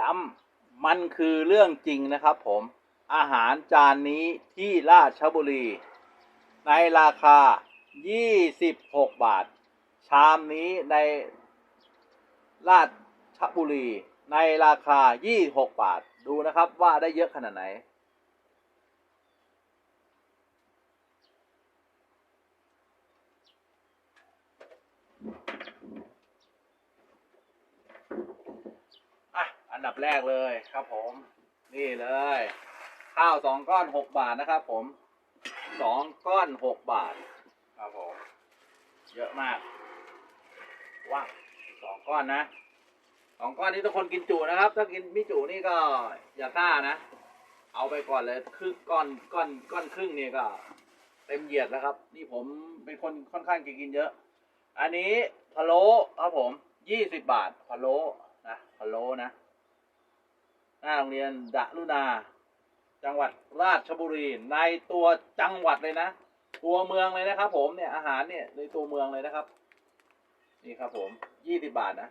ย้ำมันคือเรื่องจริงนะครับผมอาหารจานนี้ที่ราชบุรี ในราคา 26 บาท ชามนี้ในราชบุรี ในราคา 26 บาท ดูนะครับว่าได้เยอะขนาดไหน อันดับแรกเลยครับผม นี่เลย ข้าวสองก้อนหกบาทนะครับ ผมสองก้อนหกบาท ครับผม เยอะมากว้าวสองก้อนนะสองก้อนนี้ทุกคนกินจุนะครับ ถ้ากินไม่จุนี่ก็อย่าซ่านะ เอาไปก่อนเลยครึ่งก้อนก้อนก้อนครึ่งนี่ก็เต็มเหยียดแล้วครับ นี่ผมเป็นคนค่อนข้างจะกินเยอะ อันนี้พะโล้ครับผมยี่สิบบาทพะโล้นะพะโล้นะ หน้าโรงเรียนดะรุณาจังหวัดราชบุรี ในตัวจังหวัดเลยนะ ตัวเมืองเลยนะครับ ผมเนี่ยอาหารเนี่ยในตัวเมืองเลยนะครับ นี่ครับผมยี่สิบาทนะ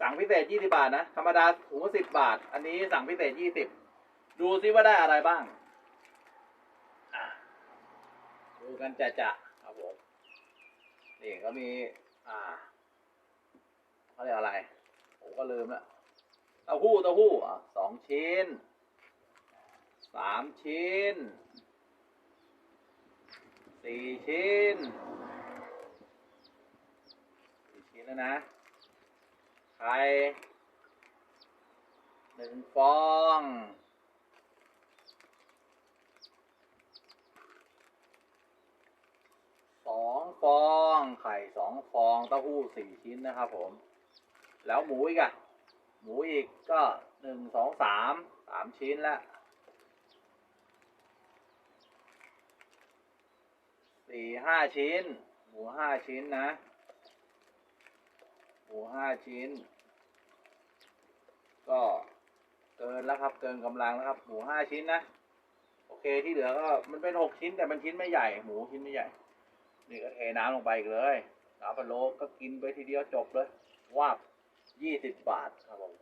สั่งพิเศษยี่สิบาทนะธรรมดาถุงสิบบาท อันนี้สั่งพิเศษยี่สิบดูซิว่าได้อะไรบ้างดูกันจะจะครับผมนี่ก็มี อ่าเขาเรียกอะไร ผมก็ลืมละ ต้าหู้เต้าหู้อะสองชิ้นสามชิ้นสี่ชิ้นสี่ชิ้นแล้วนะไข่หนึ่งฟองสองฟอง ไข่สองฟองเต้าหู้สี่ชิ้นนะครับผม แล้วหมูอีกอะ หมูอีกก็หนึ่งสองสามสามชิ้นละสี่ห้าชิ้น หมูห้าชิ้นนะ หมูห้าชิ้น ก็เกินแล้วครับ เกินกำลังแล้วครับ หมูห้าชิ้นนะ โอเคที่เหลือก็มันเป็นหกชิ้นแต่มันชิ้นไม่ใหญ่ หมูชิ้นไม่ใหญ่ นี่ก็เทน้ำลงไปอีกเลยน้ำพะโลก็กินไปทีเดียวจบเลยว่าบ ยี่สิบบาทครับผม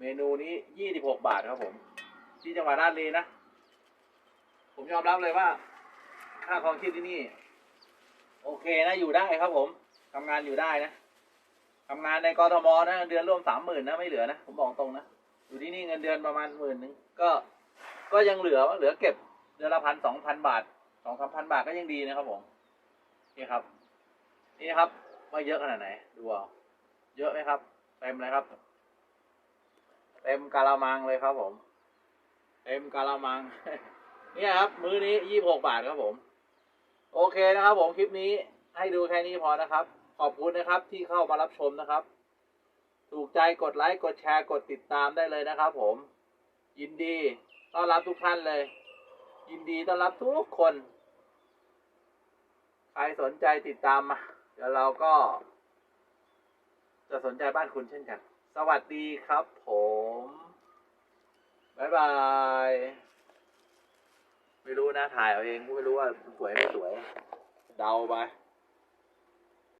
เมนูนี้ยี่สิบหกบาทครับผม ที่จังหวัดราชบุรีนะ ผมยอมรับเลยว่า ค่าครองชีพที่นี่ โอเคนะอยู่ได้ครับ ผมทำงานอยู่ได้นะทำงานในกรทมนะเดือนร่วมสามหมื่นนะไม่เหลือนะผมบอกตรงนะอยู่ที่นี่เงินเดือนประมาณหมื่นหนึ่งก็ก็ยังเหลือเหลือเก็บเดือนละพันสองพันบาทสองสามพันบาทก็ยังดีนะครับผมนี่ครับ นี่นะครับว่าเยอะขนาดไหนดูเอา เยอะไหมครับ เต็มเลยครับ เต็มกาละมังเลยครับผม เต็มกาละมัง เนี่ยครับ มื้อนี้ยี่บหกบาทครับผม โอเคนะครับผมคลิปนี้ให้ดูแค่นี้พอนะครับ ขอบคุณนะครับที่เข้ามารับชมนะครับ ถูกใจกดไลค์กดแชร์กดติดตามได้เลยนะครับ ผม ยินดีต้อนรับทุกท่านเลย ยินดีต้อนรับทุกคน ใครสนใจติดตามมาเดี๋ยวเราก็ จะสนใจบ้านคุณเช่นกัน สวัสดีครับผม บ๊ายบาย ไม่รู้นะถ่ายเอาเองไม่รู้ว่าสวยไม่สวย เดาไป